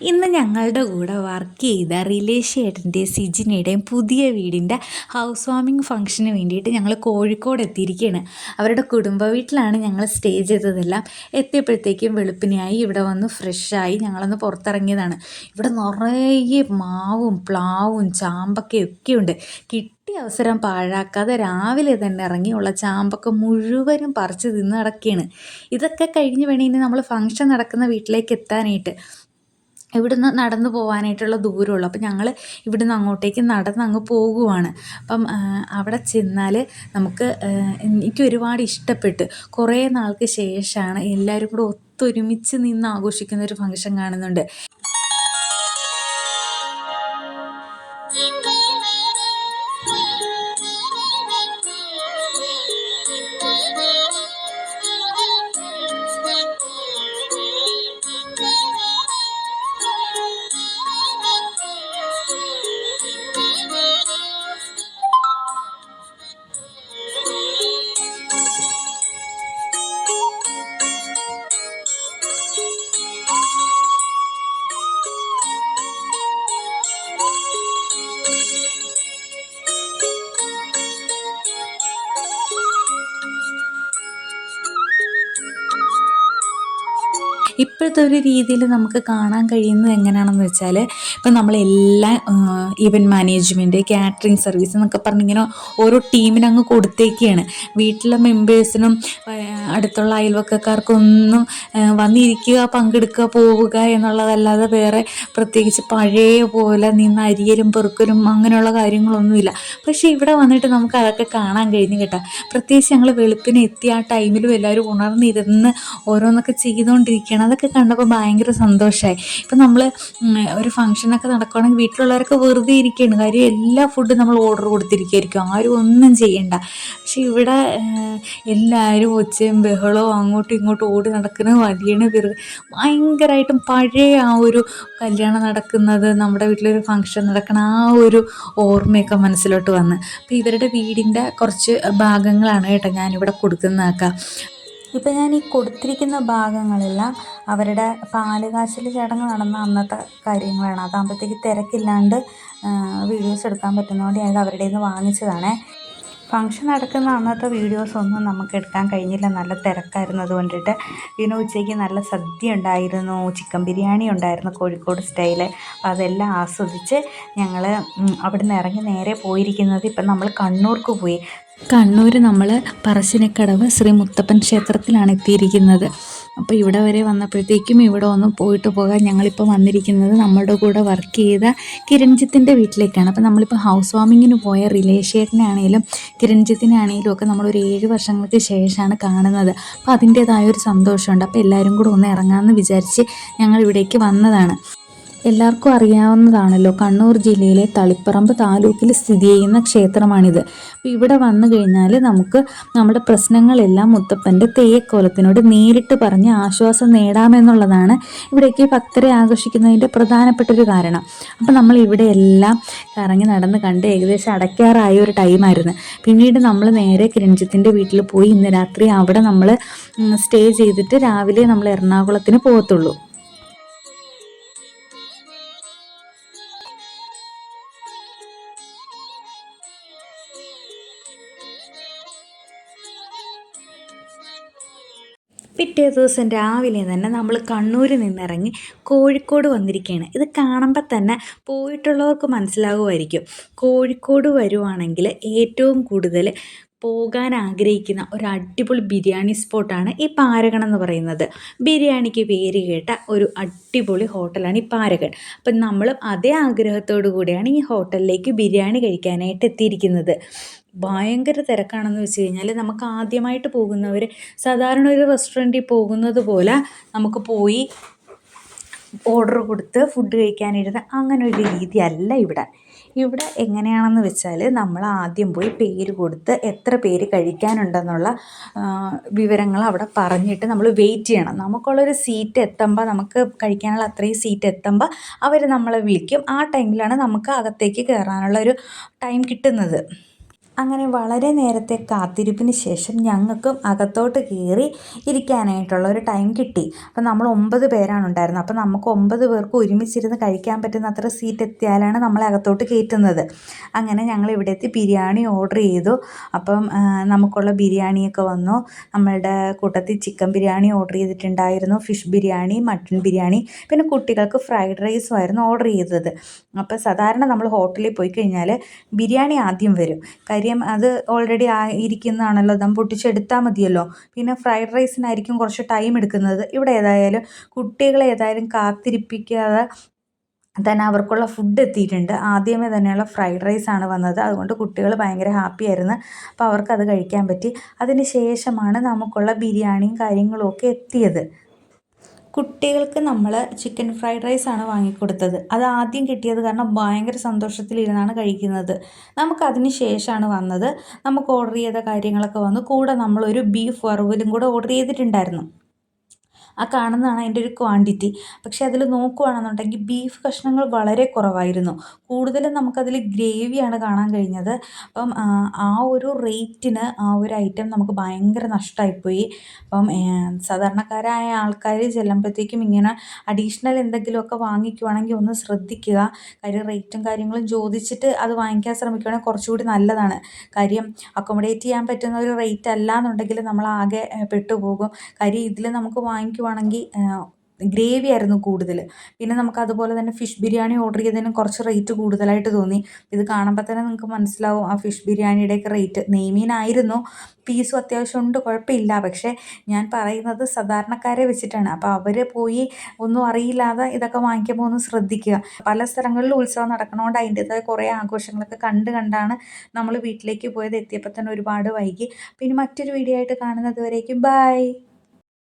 ഇന്ന് ഞങ്ങളുടെ കൂടെ വർക്ക് ചെയ്ത റിലേഷ് ഏട്ടന്റെയും സിജിനയുടെയും പുതിയ വീടിന്റെ ഹൗസ് വാമിങ് ഫംഗ്ഷന് വേണ്ടിയിട്ട് ഞങ്ങൾ കോഴിക്കോട് എത്തിയിരിക്കുകയാണ് അവരുടെ കുടുംബ വീട്ടിലാണ് ഞങ്ങൾ സ്റ്റേ ചെയ്തതെല്ലാം. എത്തിയപ്പോഴത്തേക്കും വെളുപ്പിനെയായി ഇവിടെ വന്ന് ഫ്രഷായി ഞങ്ങളൊന്ന് പുറത്തിറങ്ങിയതാണ്. ഇവിടെ നിറയെ മാവും പ്ലാവും ചാമ്പക്കയും ഒക്കെയുണ്ട് കിട്ടിയ അവസരം പാഴാക്കാതെ രാവിലെ തന്നെ ഇറങ്ങിയുള്ള ചാമ്പക്ക മുഴുവനും പറിച്ച് തിന്ന് നടക്കുകയാണ്. ഇതൊക്കെ കഴിഞ്ഞ് വേണമെങ്കിൽ നമ്മൾ ഫംഗ്ഷൻ നടക്കുന്ന വീട്ടിലേക്ക് എത്താനായിട്ട്. ഇവിടുന്ന് നടന്നു പോകാനായിട്ടുള്ള ദൂരമുള്ളൂ. അപ്പം ഞങ്ങൾ ഇവിടുന്ന് അങ്ങോട്ടേക്ക് നടന്ന് അങ്ങ് പോകുവാണ്. അപ്പം അവിടെ ചെന്നാൽ നമുക്ക് എനിക്ക് ഒരുപാട് ഇഷ്ടപ്പെട്ട്. കുറേ നാൾക്ക് ശേഷമാണ് എല്ലാവരും കൂടെ ഒത്തൊരുമിച്ച് നിന്ന് ആഘോഷിക്കുന്ന ഒരു ഫംഗ്ഷൻ കാണുന്നുണ്ട്. ഇപ്പോഴത്തെ ഒരു രീതിയിൽ നമുക്ക് കാണാൻ കഴിയുന്നത് എങ്ങനെയാണെന്ന് വെച്ചാൽ ഇപ്പം നമ്മളെല്ലാ ഈവന്റ് മാനേജ്മെന്റ് കാറ്ററിംഗ് സർവീസ് എന്നൊക്കെ പറഞ്ഞിങ്ങനെ ഓരോ ടീമിനങ്ങ് കൊടുത്തേക്കാണ്. വീട്ടിലെ മെമ്പേഴ്സിനും അടുത്തുള്ള അയൽവക്കക്കാർക്കൊന്നും വന്നിരിക്കുക പങ്കെടുക്കുക പോവുക എന്നുള്ളതല്ലാതെ വേറെ പ്രത്യേകിച്ച് പഴയ പോലെ നിന്ന് അരിയലും പെറുക്കലും അങ്ങനെയുള്ള കാര്യങ്ങളൊന്നുമില്ല. പക്ഷേ ഇവിടെ വന്നിട്ട് നമുക്ക് അതൊക്കെ കാണാൻ കഴിഞ്ഞു കേട്ടോ. പ്രത്യേകിച്ച് ഞങ്ങൾ വെളുപ്പിന് ആ ടൈമിലും എല്ലാവരും ഉണർന്നിരുന്ന് ഓരോന്നൊക്കെ ചെയ്തുകൊണ്ടിരിക്കുകയാണ് അതൊക്കെ കണ്ടപ്പോൾ ഭയങ്കര സന്തോഷമായി ഇപ്പം നമ്മൾ ഒരു ഫംഗ്ഷനൊക്കെ നടക്കുകയാണെങ്കിൽ വീട്ടിലുള്ളവരൊക്കെ വെറുതെ ഇരിക്കുകയാണ്. കാര്യം എല്ലാ ഫുഡും നമ്മൾ ഓർഡർ കൊടുത്തിരിക്കുകയായിരിക്കും ആരും ഒന്നും ചെയ്യണ്ട. പക്ഷെ ഇവിടെ എല്ലാവരും ഒച്ചയും ബഹളവും അങ്ങോട്ടും ഇങ്ങോട്ടും ഓടി നടക്കുന്ന വലിയണ വെറുതെ. ഭയങ്കരമായിട്ടും പഴയ ആ ഒരു കല്യാണം നടക്കുന്നത് നമ്മുടെ വീട്ടിലൊരു ഫംഗ്ഷൻ നടക്കണ ആ ഒരു ഓർമ്മയൊക്കെ മനസ്സിലോട്ട് വന്ന്. അപ്പോൾ ഇവരുടെ വീടിന്റെ കുറച്ച് ഭാഗങ്ങളാണ് കേട്ടോ ഞാനിവിടെ കൊടുക്കുന്നതൊക്കെ. ഇപ്പം ഞാൻ ഈ കൊടുത്തിരിക്കുന്ന ഭാഗങ്ങളെല്ലാം അവരുടെ പാൽ കാച്ചൽ ചടങ്ങ് നടന്ന അന്നത്തെ കാര്യങ്ങളാണ്. അതാകുമ്പോഴത്തേക്ക് തിരക്കില്ലാണ്ട് വീഡിയോസ് എടുക്കാൻ പറ്റുന്നതുകൊണ്ട് ഞാനത് അവരുടെ നിന്ന് വാങ്ങിച്ചതാണേ. ഫംഗ്ഷൻ നടക്കുന്ന അന്നത്തെ വീഡിയോസ് ഒന്നും നമുക്ക് എടുക്കാൻ കഴിഞ്ഞില്ല. നല്ല തിരക്കായിരുന്നത് കൊണ്ടിട്ട് പിന്നെ ഉച്ചയ്ക്ക് നല്ല സദ്യ ഉണ്ടായിരുന്നു. ചിക്കൻ ബിരിയാണി ഉണ്ടായിരുന്നു കോഴിക്കോട് സ്റ്റൈൽ അപ്പോൾ അതെല്ലാം ആസ്വദിച്ച് ഞങ്ങൾ അവിടുന്ന് ഇറങ്ങി നേരെ പോയിരിക്കുന്നത് ഇപ്പം നമ്മൾ കണ്ണൂർക്ക് പോയി. കണ്ണൂർ നമ്മൾ പറശ്ശിനിക്കടവ് ശ്രീ മുത്തപ്പൻ ക്ഷേത്രത്തിലാണ് എത്തിയിരിക്കുന്നത്. അപ്പോൾ ഇവിടെ വരെ വന്നപ്പോഴത്തേക്കും ഇവിടെ ഒന്ന് പോയിട്ട് പോകാൻ ഞങ്ങളിപ്പോൾ വന്നിരിക്കുന്നത് നമ്മളുടെ കൂടെ വർക്ക് ചെയ്ത കിരൺജിത്തിന്റെ വീട്ടിലേക്കാണ്. അപ്പോൾ നമ്മളിപ്പോൾ ഹൗസ് വാമിങ്ങിന് പോയ റിലേഷേട്ടനാണേലും കിരൺജിത്തിനാണേലും ഒക്കെ നമ്മളൊരു ഏഴ് വർഷങ്ങൾക്ക് ശേഷമാണ് കാണുന്നത്. അപ്പോൾ അതിന്റേതായ ഒരു സന്തോഷമുണ്ട്. അപ്പോൾ എല്ലാവരും കൂടെ ഒന്ന് ഇറങ്ങാമെന്ന് വിചാരിച്ച് ഞങ്ങൾ ഇവിടേക്ക് വന്നതാണ്. എല്ലാവർക്കും അറിയാവുന്നതാണല്ലോ. കണ്ണൂർ ജില്ലയിലെ തളിപ്പറമ്പ് താലൂക്കിൽ സ്ഥിതി ചെയ്യുന്ന ക്ഷേത്രമാണിത്. അപ്പോൾ ഇവിടെ വന്നു കഴിഞ്ഞാൽ നമുക്ക് നമ്മുടെ പ്രശ്നങ്ങളെല്ലാം മുത്തപ്പന്റെ തെയ്യക്കോലത്തിനോട് നേരിട്ട് പറഞ്ഞ് ആശ്വാസം നേടാമെന്നുള്ളതാണ് ഇവിടേക്ക് ഭക്തരെ ആകർഷിക്കുന്നതിന്റെ പ്രധാനപ്പെട്ട ഒരു കാരണം. അപ്പോൾ നമ്മൾ ഇവിടെ എല്ലാം കറങ്ങി നടന്ന് കണ്ട് ഏകദേശം അടയ്ക്കാറായ ഒരു ടൈമായിരുന്നു. പിന്നീട് നമ്മൾ നേരെ കിരൺജിത്തിന്റെ വീട്ടിൽ പോയി ഇന്ന് രാത്രി അവിടെ നമ്മൾ സ്റ്റേ ചെയ്തിട്ട് രാവിലെ നമ്മൾ എറണാകുളത്തിന് പോകത്തുള്ളൂ. പിറ്റേ ദിവസം രാവിലെ തന്നെ നമ്മൾ കണ്ണൂരിൽ നിന്നിറങ്ങി കോഴിക്കോട് വന്നിരിക്കുകയാണ് ഇത് കാണുമ്പോൾ തന്നെ പോയിട്ടുള്ളവർക്ക് മനസ്സിലാകുമായിരിക്കും കോഴിക്കോട് വരുവാണെങ്കിൽ ഏറ്റവും കൂടുതൽ പോകാൻ ആഗ്രഹിക്കുന്ന ഒരു അടിപൊളി ബിരിയാണി സ്പോട്ടാണ് ഈ പാരഗൺ എന്ന് പറയുന്നത്. ബിരിയാണിക്ക് പേര് കേട്ട ഒരു അടിപൊളി ഹോട്ടലാണ് ഈ പാരഗൺ. അപ്പം നമ്മളും അതേ ആഗ്രഹത്തോടു കൂടിയാണ് ഈ ഹോട്ടലിലേക്ക് ബിരിയാണി കഴിക്കാനായിട്ട് എത്തിയിരിക്കുന്നത്. ഭയങ്കര തിരക്കാണെന്ന് വെച്ച് കഴിഞ്ഞാൽ നമുക്ക് ആദ്യമായിട്ട് പോകുന്നവർ സാധാരണ ഒരു റെസ്റ്റോറന്റിൽ പോകുന്നത് പോലെ നമുക്ക് പോയി ഓർഡർ കൊടുത്ത് ഫുഡ് കഴിക്കാനിരുന്ന അങ്ങനെ ഒരു രീതിയല്ല ഇവിടെ. ഇവിടെ എങ്ങനെയാണെന്ന് വെച്ചാൽ നമ്മൾ ആദ്യം പോയി പേര് കൊടുത്ത് എത്ര പേര് കഴിക്കാനുണ്ടെന്നുള്ള വിവരങ്ങൾ അവിടെ പറഞ്ഞിട്ട് നമ്മൾ വെയിറ്റ് ചെയ്യണം. നമുക്കുള്ളൊരു സീറ്റ് എത്തുമ്പോൾ നമുക്ക് കഴിക്കാനുള്ള അത്രയും സീറ്റ് എത്തുമ്പോൾ അവർ നമ്മളെ വിളിക്കും. ആ ടൈമിലാണ് നമുക്ക് അകത്തേക്ക് കയറാനുള്ള ഒരു ടൈം കിട്ടുന്നത്. അങ്ങനെ വളരെ നേരത്തെ കാത്തിരിപ്പിന് ശേഷം ഞങ്ങൾക്കും അകത്തോട്ട് കയറി ഇരിക്കാനായിട്ടുള്ള ഒരു ടൈം കിട്ടി. അപ്പം നമ്മൾ ഒമ്പത് പേരാണ് ഉണ്ടായിരുന്നത്. അപ്പം നമുക്ക് ഒമ്പത് പേർക്ക് ഒരുമിച്ചിരുന്ന് കഴിക്കാൻ പറ്റുന്ന അത്ര സീറ്റ് എത്തിയാലാണ് നമ്മളെ അകത്തോട്ട് കയറ്റുന്നത്. അങ്ങനെ ഞങ്ങൾ ഇവിടെ എത്തി ബിരിയാണി ഓർഡർ ചെയ്തു. അപ്പം നമുക്കുള്ള ബിരിയാണിയൊക്കെ വന്നു. നമ്മളുടെ കൂട്ടത്തിൽ ചിക്കൻ ബിരിയാണി ഓർഡർ ചെയ്തിട്ടുണ്ടായിരുന്നു. ഫിഷ് ബിരിയാണി മട്ടൺ ബിരിയാണി പിന്നെ കുട്ടികൾക്ക് ഫ്രൈഡ് റൈസും ആയിരുന്നു ഓർഡർ ചെയ്തത്. അപ്പോൾ സാധാരണ നമ്മൾ ഹോട്ടലിൽ പോയി കഴിഞ്ഞാൽ ബിരിയാണി ആദ്യം വരും. കാര്യം അത് ഓൾറെഡി ഇരിക്കുന്നതാണല്ലോ ദം പൊട്ടിച്ചെടുത്താൽ മതിയല്ലോ. പിന്നെ ഫ്രൈഡ് റൈസിനായിരിക്കും കുറച്ച് ടൈം എടുക്കുന്നത്. ഇവിടെ ഏതായാലും കുട്ടികളെ ഏതായാലും കാത്തിരിപ്പിക്കാതെ തന്നെ അവർക്കുള്ള ഫുഡ് എത്തിയിട്ടുണ്ട്. ആദ്യമേ തന്നെയുള്ള ഫ്രൈഡ് റൈസ് ആണ് വന്നത്. അതുകൊണ്ട് കുട്ടികൾ ഭയങ്കര ഹാപ്പി ആയിരുന്നു. അപ്പോൾ അവർക്കത് കഴിക്കാൻ പറ്റി. അതിന് ശേഷമാണ് നമുക്കുള്ള ബിരിയാണിയും കാര്യങ്ങളും ഒക്കെ എത്തിയത്. കുട്ടികൾക്ക് നമ്മൾ ചിക്കൻ ഫ്രൈഡ് റൈസ് ആണ് വാങ്ങിക്കൊടുത്തത്. അത് ആദ്യം കിട്ടിയത് കാരണം ഭയങ്കര സന്തോഷത്തിലിരുന്നാണ് കഴിക്കുന്നത്. നമുക്കതിന് ശേഷമാണ് വന്നത്. നമുക്ക് ഓർഡർ ചെയ്ത കാര്യങ്ങളൊക്കെ വന്നു. കൂടെ നമ്മളൊരു ബീഫ് വറവലും കൂടെ ഓർഡർ ചെയ്തിട്ടുണ്ടായിരുന്നു. ആ കാണുന്നതാണ് അതിന്റെ ഒരു ക്വാണ്ടിറ്റി പക്ഷേ അതിൽ നോക്കുകയാണെന്നുണ്ടെങ്കിൽ ബീഫ് കഷ്ണങ്ങൾ വളരെ കുറവായിരുന്നു. കൂടുതലും നമുക്കതിൽ ഗ്രേവിയാണ് കാണാൻ കഴിഞ്ഞത്. അപ്പം ആ ഒരു റേറ്റിന് ആ ഒരു ഐറ്റം നമുക്ക് ഭയങ്കര നഷ്ടമായിപ്പോയി. അപ്പം സാധാരണക്കാരായ ആൾക്കാർ ചെല്ലുമ്പോഴത്തേക്കും ഇങ്ങനെ അഡീഷണൽ എന്തെങ്കിലുമൊക്കെ വാങ്ങിക്കുവാണെങ്കിൽ ഒന്ന് ശ്രദ്ധിക്കുക. കാര്യം റേറ്റും കാര്യങ്ങളും ചോദിച്ചിട്ട് അത് വാങ്ങിക്കാൻ ശ്രമിക്കുകയാണെങ്കിൽ കുറച്ചുകൂടി നല്ലതാണ്. കാര്യം അക്കോമഡേറ്റ് ചെയ്യാൻ പറ്റുന്ന ഒരു റേറ്റ് അല്ല എന്നുണ്ടെങ്കിൽ നമ്മൾ ആകെ പെട്ടുപോകും. കാര്യം ഇതിൽ നമുക്ക് വാങ്ങിക്കുക നോക്കുവാണെങ്കിൽ ഗ്രേവി ആയിരുന്നു കൂടുതൽ പിന്നെ നമുക്ക് അതുപോലെ തന്നെ ഫിഷ് ബിരിയാണി ഓർഡർ ചെയ്തതിന് കുറച്ച് റേറ്റ് കൂടുതലായിട്ട് തോന്നി. ഇത് കാണുമ്പോൾ തന്നെ നിങ്ങൾക്ക് മനസ്സിലാവും ആ ഫിഷ് ബിരിയാണിയുടെയൊക്കെ റേറ്റ് നെയ്മീനായിരുന്നു. പീസും അത്യാവശ്യം ഉണ്ട് കുഴപ്പമില്ല. പക്ഷേ ഞാൻ പറയുന്നത് സാധാരണക്കാരെ വെച്ചിട്ടാണ്. അപ്പോൾ അവർ പോയി ഒന്നും അറിയില്ലാതെ ഇതൊക്കെ വാങ്ങിക്കുമ്പോൾ ഒന്ന് ശ്രദ്ധിക്കുക. പല സ്ഥലങ്ങളിലും ഉത്സവം നടക്കണോണ്ട് അതിന്റെതായ കുറേ ആഘോഷങ്ങളൊക്കെ കണ്ട് കണ്ടാണ് നമ്മൾ വീട്ടിലേക്ക് പോയത്. എത്തിയപ്പോൾ തന്നെ ഒരുപാട് വൈകി. പിന്നെ മറ്റൊരു വീഡിയോ ആയിട്ട് കാണുന്നത് വരേക്കും. ബൈ!